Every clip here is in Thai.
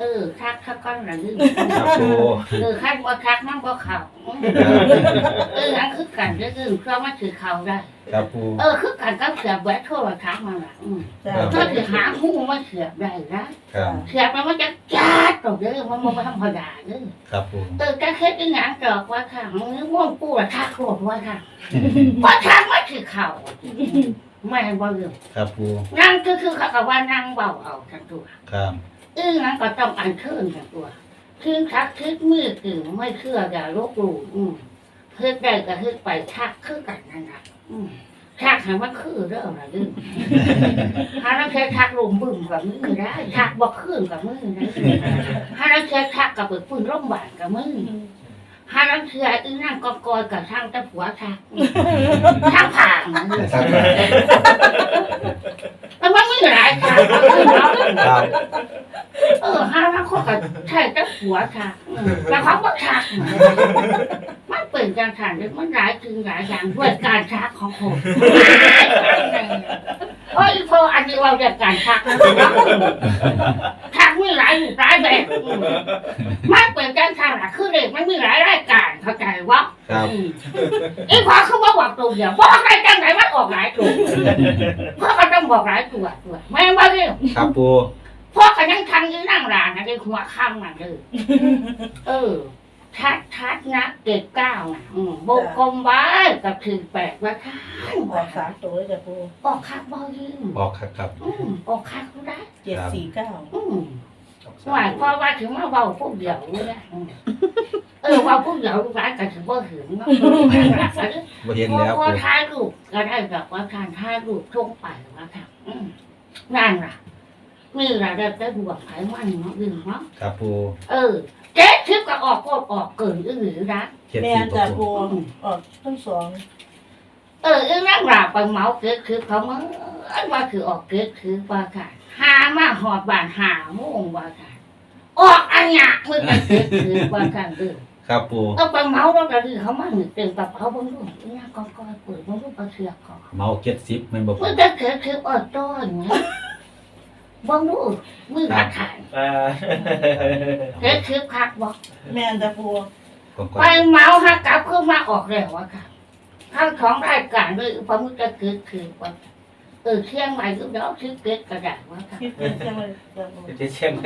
เออคักคักก้อนระลึกครับปูเออคักบ่คักนั่งบ่เข่าเอออันคือกันก็คือเพราะมันถือเข่าได้ ครับปูเออคือกันก็เสือบแหวนโทรทัศน์มาละอืมจ้าก็คือหาหูมันเสือบได้นะครับเสือบมันมันจะจัดตรงเด้อมันมันธรรมดาเด้อครับปูเออก็เฮ็ดอีหยังจอกว่าค่ะมึงม่วงปูละทักโกรธว่าค่ะว่าทักมันถือเข่าไม่ให้บ่ลืมครับปูนั่งก็คือเขาก็ว่านั่งเบาเอาทั้งตัวครับ อึ้งนั้นก็ต้องอันเชิญทั้งตัวคืนทักคืนมือกือไม่เชื่ออย่าลบหลู่อืมเฮ็ดได้ก็เฮ็ดไปทักคือกันนั่นน่ะอืมทักให้มันคือเด้อล่ะดื้อถ้าเราแค่ทักลมบึ้มกับมือได้ทักบ่คืนกับมือได้ถ้าเราแค่ทักกับเปิดปืนร่มบานกับมือถ้าเราเชื่ออึ้งนั่งกอกอยกับทางตะผัวทักทักผ่านมันครับแล้วมันมีหลายทาง เนาะครับเออห้าแล้วเขาก็ใช่แต่หัวค่ะอืมแต่เขาก็ชักมันเปิดการทานเลยมันหลายถึงหลายอย่างด้วยการชักของผมโอ้ยพออันนี้เราเรียกการชักนะชักมีหลายหลายแบบอืมมันเปิดการทานอะคือเด็กมันมีหลายรายการเข้าใจวะครับอืมอีพอเขาบอกบอกตัวเดียวบอกอะไรจังไหนมันออกหลายตัวเพราะมันต้องบอกหลายตัวตัวแม่งว่าเรื่องครับปู พวกกันยังทันยืนนั่งร้านนะได้หัวข้างนั่นเลยเออชัดชัดนะเกตเก้านะอืมบกกลมไว้กับถึงแปดว่าข้างออกสามตัวเลยจ้ะปูออกคักบ่ยืมบอกครับครับอืมออกคักก็ได้เจ็ดสี่เก้าอืมหวานพอว่าถึงมาเบาพวกเดียวนี่แหละอืมเออเว่าพวกเดียวร้านกันถึงบ่ถึงเนาะบ่เห็นพอแล้วพอปู ท้ายรูปก็ได้แบบว่าทานท้ายรูปช่วงไปว่าค่ะอืมนั่นล่ะ นี่แหละได้ได้บวกไขมันเนาะยืมเนาะครับปูเออเจ๊ทิพย์ก็ออกก็ออกเกินอื้อหรือนะเจ็ดแม่สิบนจ้ะปูปูออกทั้งสองเอออื้อนั่งหลับไปเมาเก๊ทิพย์เขามาเอ้ยว่าคือออกเก๊ทิพย์ว่าค่ะหามาหอดบานหาโมงว่าค่ะ ออกอันหยะมือกันเก๊ทิพย์ว่าค่ะเออครับปูเอาไปเมาแล้วก็ดีเขามาหนึ่งเต็มกระเป๋าบางลูกนี่นะกองกอยเปิดบางลูกกระเชือกก่อนเมาเจ็ดสิบแมันบ่ปู มือจะเก๊ทิพย์อดต้นไง บางลูกมือหักขายเก๊ทิพย์คักบอกแม่นจ้ะปูก่อนก่อไปนเมาฮะกลับขึ้นมาออกแล้วอะค่ะทั้งของรายการด้วยพระมุตะเกิดคือว่าเออเที่ยงใหม่ก็เดี๋ยวเอาชื่อเกิดกระดาษว่าค่ะคิดเป็นจังเลยจ้ะปูจะเชื่อไหม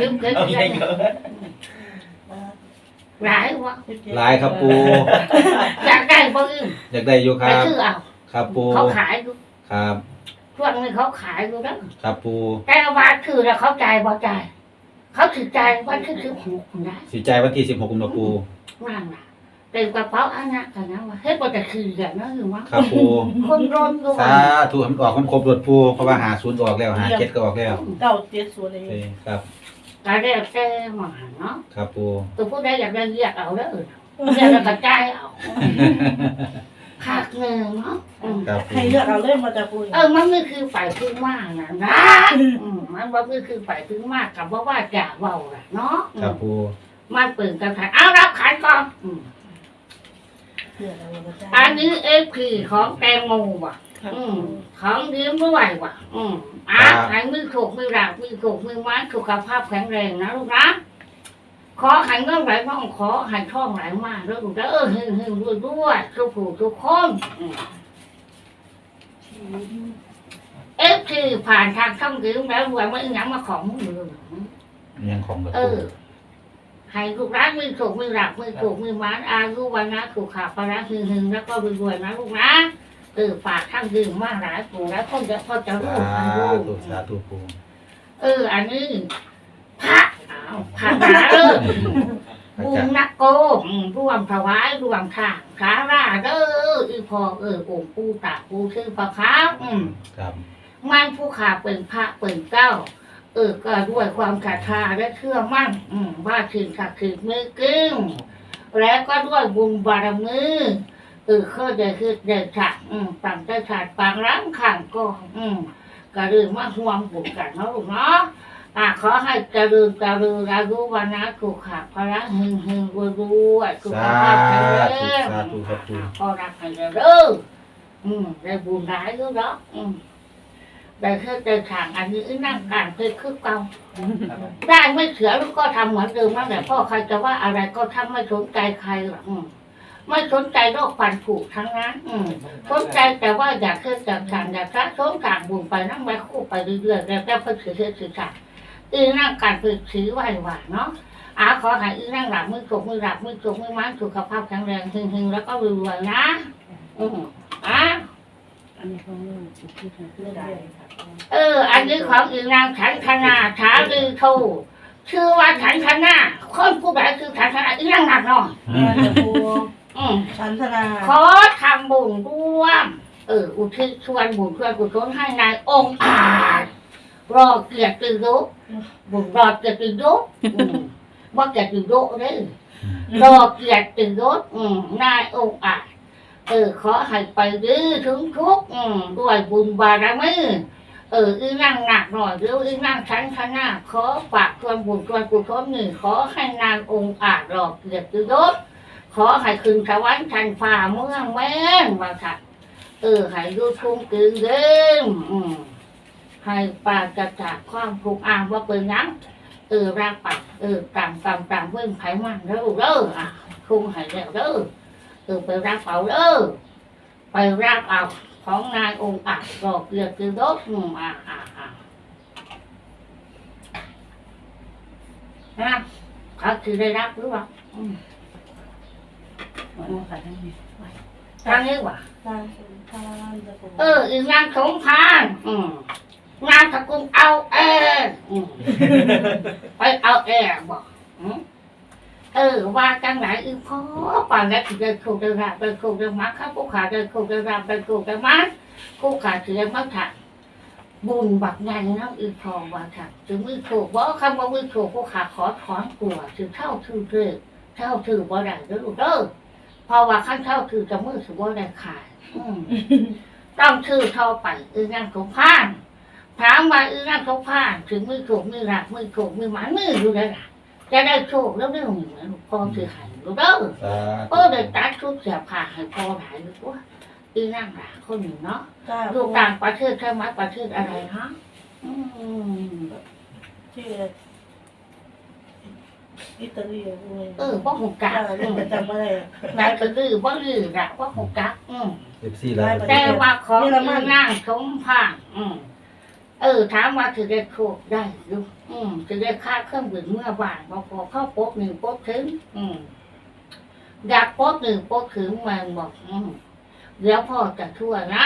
ชื่อเกิดเอาเที่ยใหญ่งเยอะหลายวะหลายครับปู อยากได้บ่อื่นอยากได้อยู่คไปรับ ซื้อเอาครับปูเขาขายดูครับ ช่วงนี้เขาขายดูแล้วครับปูแต่ว่าคือแล้วเขาจ่ายบ่จ่ายเขาถือจ่ายวันที่สิบหกนะสิใจวันที่สิบหกกุมภาปูนั่นน่ะเต็มกระเป๋าอันนั้นกันนะว่าเฮ้ยบ่จะคือกันนะหรือว่าครับปูคนร้อนด้วสายธุให้มันออกมันครบรถปูเพราะว่าหาศูนย์ออกแล้วหาเจ็ดก็ออกแล้วเก้าเจ็ดศูนย์เลโอยเคครับก็ได้แต่หมาเนาะครับปูตัวผู้ใดอยากได้เรียกเอาเด้อเรียกแล้วกระจายเอา ขาดเงินเนาะอืมครับปูให้เลือกเอาเล่มมาจ้ะปูเออมันไม่คือฝ่ายพึ่งมากนะนะอืมมันว่าไม่คือฝ่ายพึ่งมากกับว่าว่าจะเบาแหละเนาะอืครับมปูมันเปิดกันขายเอารับขายก่อนอืมเลือกเอามาจ้ะอันนี้เอฟคือของแตงโมว่ะ ครับอืมของยืมด้วยว่ะอืมอะให้มือถูกมือหลักมือถูกมือไม้สุขภาพแข็งแรงนะลูกนะ ขอให้เงินไหลน่องขอให้ท่องไหลมาด้วยลูกนะเออหึ่งหึ่งด้วยด้วยทุกผู้ทุกคนอืมเอฟคือผ่านทางช่องยืมแล้วรวยไม่อีหยังมาของมือยังของกับเอปูอให้ลูกรักมือถูกมือหลักมือถูกมือไม้อายุวันนะถูกขาปลาร้าหึ่งหึ่งแล้วก็รวยๆนะลูกนะเออฝากทางยืมมากหลายปู่แล้วคนจะพอจะรู้สาอันรู้ธุสาธุปูเออ อันนี้พ ระอ้าหาเอออบุญนักโกอืมร่วมถวายร่วมทางสาราเด้ออีพอเออองค์ปู่ตาปู่ชื่อพระขาวอืม ครับมันผู้ขาเป็นพระเป็นเจ้า เออก็ด้วยความศรัทธาและเชื่อมั่นอืมว่าถึงศักดิ์สิทธิ์มือกิ้งและก็ด้วยบุญบารมีเออเขาจคือเด็กฉักอืมปังได้ฉาดปางร้างขังก็อืมก็เรื่องมาห่วงบุญกันเนาะลูกเนาะ อะขอให้เจริญเจริญอายุวันนะถูกขาพระหึงหึงรวยรวยสุขาภาพแข็งแรธุงสาธุครับปูพอรักให้เด้ออืมได้บุญร้ายด้วยเนาะอืมได้แค่เดินทางอันนี้นั่งการเพชรคือเก่าได้ไม่เสือลูกก็ทำเหมือนเดิมนั่นแหละพ่อใครจะว่าอะไรก็ทำไม่สนใจใครหรอกอืมไม่สนใจโรคฟันผุทั้งนั้นอืมสนใจแต่ว่าอยากเคือจากทางอยากพระสงฆ์ต่างบุญไปนั่งไปคู่ไปเรื่อยๆแล้วแต่เพื่อถือเสื่อสาร อีนั่งการเพชรถือไหวหวานเนาะอาขอให้อีนั่งหลับมือกบมือหลับมือกบมือไม้สุขภาพแข็งแรงหึงๆแล้วก็รวยๆนะอืมอะอันนี้เขาเรื่องที่ทำเพื่อได้ค่ะเออ อันนี้ของอีนางฉันธนาถาลือโทชื่อว่าฉันธนาคนผู้ใดคือฉันธนาอีนั่งหนักหน่อยมาจากปูอืมชันธนาขอทำบุญร่วมเอออุทิศชวนบุญชวนกุศลให้นายองค์อาจ รอเกียรติยศบุญรอเกียรติยศอืมว่าเกียรติยศเด้อรอเกียรติยศอืมนายองค์อาจเออขอให้ไปดื้อถึงทุกข์อืมด้วยบุญบารมีเอออีนั่งหนักหน่อยหรืออีนั่งชั้นขนาขอฝากชวนบุญชวนกุศลหนึ่งขอให้นางองค์อาจรอเกียรติยศขอให้คืนสวรรค์ชันฟ้าเมืองแม่นว่าค่ะเออให้ดูทุ่งกึงเดิมอืม ให้ปราศจากความทุกข์อ้างว่าเป็นหยังเออรักปัดเออต่ามตามตามเพื่อนไผ่มันเด้อเด้ออะคุ้งให้แล้วเด้อเออไปรับเอาเด้อไปรับเอาของนายองค์อาจรอกเรียกคือรถอืมอ่าอ่าอ่านะเขาคือได้รับหรือเปล่าอืมมาค่ะทางนี้วะเอออีกนางสงพานอืม นางสกุลเอาแอร์อืมไปเอาแอร์บอกอืมเออว่าจังไหนอีพ่อป่านแล้วถึงจะถูกจะรับไปถูกจะมักข้าผู้ขาจะถูกจะรับไปถูกจะมักผู้ขาถือมาถักบุญบักใหญ่น้ำอีพอว่าถักถึงมือถูกว่าคำว่ามือถูกผู้ขาขอถอนกลัวถึงเท่าถือเือเท่าถือบ่ได้เด้อลูกเด้อเพราะว่าขั้นเท่าถือจะมือถือบ่ได้ขายอืมต้องชื่อเท่าไปอือนั่งสงพาน ถามว่าอือนั่งสงพานถึงมือถูกมือหลักมือถูกมือหมันมืออยู่ได้ล่ะจะได้โชคแล้วเรื่องเหมือนพ่อถือใหายรู้เด้อสาพ่อได้ตัดชุดเสียผ้าให้พ่อหายหรือว่าอือนั่งหลักคนหนึ่งเนาะจ้าอปูยู่ต่างประเทศใช่ไหมประเทศอะไรฮะอืมชื่ออิตาลีปูเออพ่อหกกัจ้ากเรื่องประจำอะไรนายก็ลือพ่อลือละพ่อหกกักอืมเอฟซีแล้วแต่ว่าของอีนางสมพานอืม เออถามว่าถือได้โชคได้ดูอืมถือได้ค่าเครื่องดื่มเมื่อวานพอพอเข้าป๊บหนึ่งป๊บถึง อืมอยากป๊บหนึ่งป๊บถึงมันบอก อืมเดี๋ยวพ่อจะช่วยนะ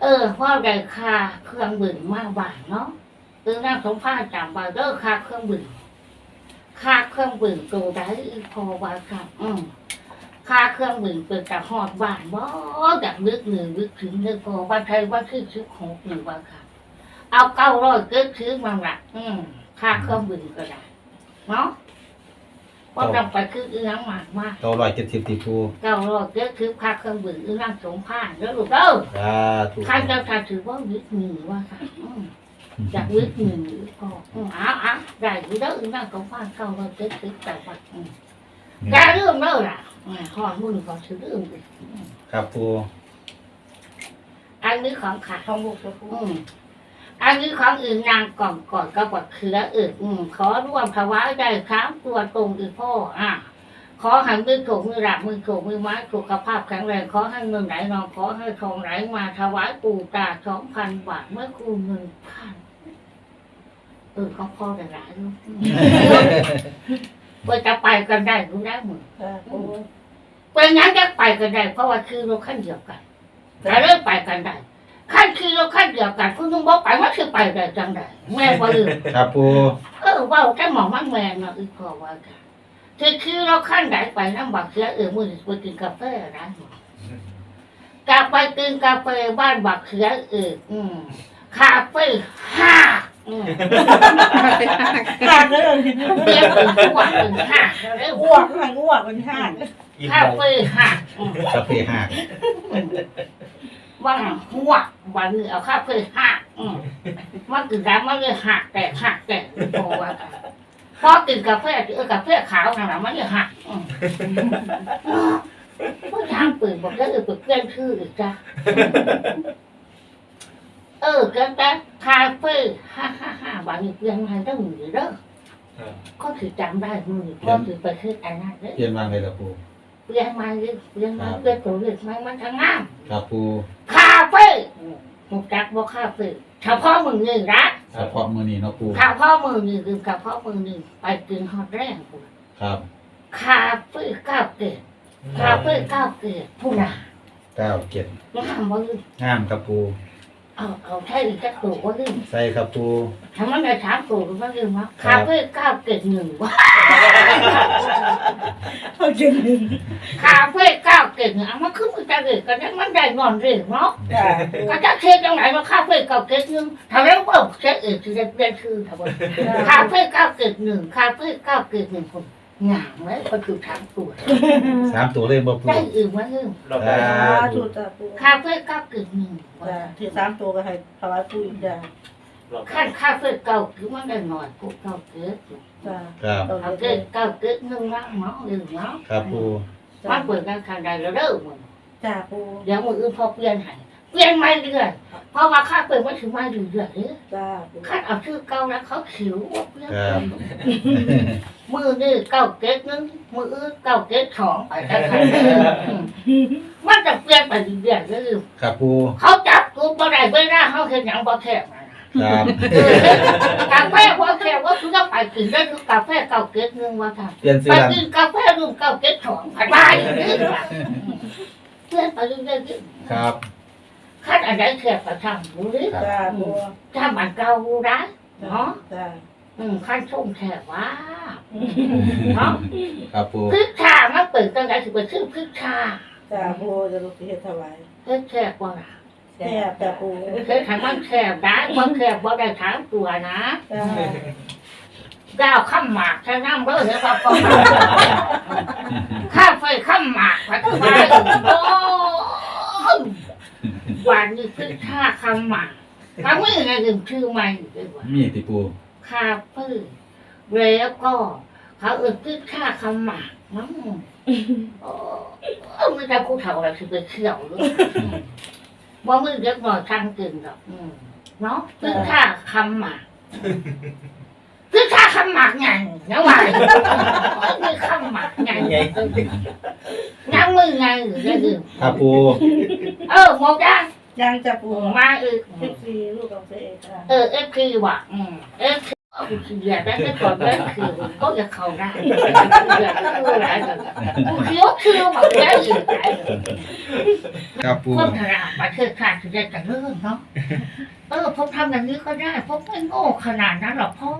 เออพ่อได้ค่าเครื่องดื่มเมื่อวานเนาะเออนางสมพานจำไว้เด้อค่าเครื่องดื่มค่าเครื่องดื่มตัวใดอีพอว่าครับ อืมค่าเครื่องบินเป็นแต่หอดบ้านบ่อยากนึกหนึ่งนึกถึงนึกพอวันไทยวันที่สิบหกหนึ่งวันค่ะ เอาเก้าร้อยเกิดซื้อมาละอืมค่าเครื่องบินก็ได้เนาะเพราะเราไปคืออีนังมากมากเก้าร้อยเจ็ดสิบตีปูเก้าร้อยเกิดซื้อค่าเครื่องบินอีนังสงพานแล้วลูกเด้อสาธุข้าเจ้าชายถือว่าวิทย์หนึ่งว่าค่ะอืมอยากวิทย์หนึ่งหรือพออืมเอ้าวอ้าวได้อยู่เด้ออีนังสงพานเก้าร้อยเกิดซื้อแต่ว่าอืมแกเรื่องเด้อล่ะอืมหอดมุ่นก็ถือเรื่องอีกครับปูอันนี้ของขาทองบุกจะปู อืมอันนี้ของอื่นนางก่อนก่อนก็บดเขืออื่นอืมขอร่วมถวายได้ครับตัวตรงอีพ่ออะขอให้มือถูกมือหลักมือถูกมือไม้สุขภาพแข็งแรงขอให้เงินไหลนองขอให้ทองไหลมาถวายปู่ตาสองพันบาทเมื่อครูเงินพันเออเขาพ่อแต่หลายลูกเพื่อจะไปกันได้รู้ได้หมดจ้าปูเป็นงั้นจะไปกันได้เพราะว่าคือเราขั้นเดียวกันแต่เริ่มไปกันได้ ขั้นคือเราขั้นเดียวกันคุณลุงบอกไปว่าคือไปได้จังไดแม่บ่ลืมครับปูเออเว่าแค่หมองมันแม่เนาะอีกพอว่ากันคือคือเราขั้นไหนไปน้ำบักเสือเออมือนี้ไปกินกาแฟร้านหมอกลับไปกินกาแฟบ้านบักเสือเอออืมคาเฟ่ห้าอืมขาดเลยเรียกถึงทุกวันถึงห้าเรียกอ้วกข้างอ้วกเป็นห้าคาเฟ่ห้าอืม กาแฟห้า ว่าหัว วันนี้เอาข้าวเพื่อหักอืมมันกินน้ำมันเลยหักแต่หักแต่โอ้ว่ากันพอกินกาแฟเออกาแฟขาวขนาดมันเลยหักอืมผู้ทางปืนบอกก็เออเปิดเพื่อนชื่ออีกจ้ะเออกันแต่คาเฟ่ฮ่าฮ่าฮ่าวันนี้เพื่อนมันต้องอยู่เด้อก็ถือจำได้มือก็ถือไปคืออันนั้นเด้อเปลี่ยนวางเลยครับปูเปลี่ยนมาเลยเปลี่ยนมาเปลี่ยนตัวเลือกมามันทั้งงามครับปูคา เฟ่มุกจักบ่คาเฟ่เฉพาะมึงนี่รักเฉพาะมือนี้เนาะปูเฉพาะมึงนี่คือเฉพาะมึงนี่ไปกินฮอตแรงกูครับคาเฟ่ก้าวเกตคาเฟ่ก้าวเกตผู้น่ะเก้าเจ็ดงามบ่ลืมงามครับปู เอาเอาใช่อีกจักตัวบ่ลืมใส่ครับปูทำมันได้ถามตัวบ่ลืมว่าคาเฟ่ก้าวเกตหนึ่งวะเอาจริงหนึ่งคาเฟ่ก้าวเกตหนึ่งเอามันคือมันจะเกิดกันนั้นมันได้นอนเรื่องเนาะจ้าก็จะเช็คจังไหนว่าคาเฟ่เก้าเกตหนึ่งทำแล้วเพิ่มเช็คอีกทีได้เปลี่ยนชื่อทำไมคาเฟ่เก้าเกิดหนึ่งคาเฟ่เก้าเกิดหนึ่งคน หงางไหมก็คือทางตัวสามตัวเลยบ่ปูได้อื่นมาเรื่องเราอ่าสาธุจ้าปูคาเฟ่เก้าเกิดหนึ่งจ้าที่สามตัวก็ให้ถวายปูอีกจ้าขั้นคาเฟ่เก้าคือมันได้หน่อยพวกเก้าเกิดจ้าครับคาเฟ่เก้าเกิดหนึ่งนะเนาะหนึ่งเนาะครับปูมาเปิดการขายได้แล้วเด้อมึงจ้าปูเดี๋ยวมึงอื่นพอเปลี่ยนให้ เปลี่ยนไม่เรื่อยเพราะว่าค่าเปิดมันถึงมาอยู่เรื่อยเลยจ้าปูขั้นเอาชื่อเก้าแล้วเขาขิวว่าเปลี่ยนครับ มือนี่เก้าเกิดหนึ่งมืออื่นเก้าเกิดสองไปได้ค่ะมันจะเปลี่ยนไปเรื่อยๆเลยครับปูเขาจับกูบ่ได้เวลาเขาเห็นหยังบ่แคบนะครับ เออกาแฟบ่แคบว่าคือจะไปกินได้คือกาแฟเก่าเก็ดนึงว่าท่านเปลี่ยนซื้ไปอร้านกินกาแฟรุ่นเก่าเก็ดสองไปไปนี่ล่ะเพื่อนไปเรื่อยๆ ครับ คันอันใดแคบก็ทำดูดิจ้าปูถ้ามันเก่าได้เนาะจ้าอืมคันชมแคบว่าเนาะครับปูพริกชามันเปิดตั้งแต่สิไปซื้อพริกชาจ้าปูจะลูกที่เฮ็ดถวายเฮ็ดแคบบ่ล่ะแซ่บจ้าปูเฮ็ดให้มันแคบได้บ่แคบบ่ได้ถามตัวนะจ้าก้าวข้ามหมากใช้น้ำเบ้อเนี่ยครับก็ข้ามไฟข้ามหมากพัดไปโอ้ย วันนี้คือท่าข้ามหมากทำไม่อะไรถึงชื่อใหม่เลยว่ามีติปูคาเฟ่แล้วก็เขาเอ่ยคือท่าข้ามหมากน้ำโอ้ไม่ได้พูดเท่าอะไรคือไปเที่ยวเลยว่ามือเล็กหน่อยทางกึ่งหรอกอืมเนาะคือท่าคำหมากคือถ้าคำหมักไงนะว่าคือคำหมักไงยังมือไงหรือจะดื่มครับปู เออหมดยังยังจ้าปูมาเออสิบสี่ลูกของเสกจ้าเออเอฟคีว่ะอืมเอฟคีเอาไปเสียได้แต่ก่อนเล่นคือก็จะเข้าได้เสียก็คือหลายแบบกูเคี้ยวเคี้ยวแบบได้อีกหลายครับปูคนขนาดประเทศชาติจะได้แต่เรื่องเนาะเออผมทำอย่างนี้ก็ได้ผมไม่โง่ขนาดนั้นหรอกพ่อ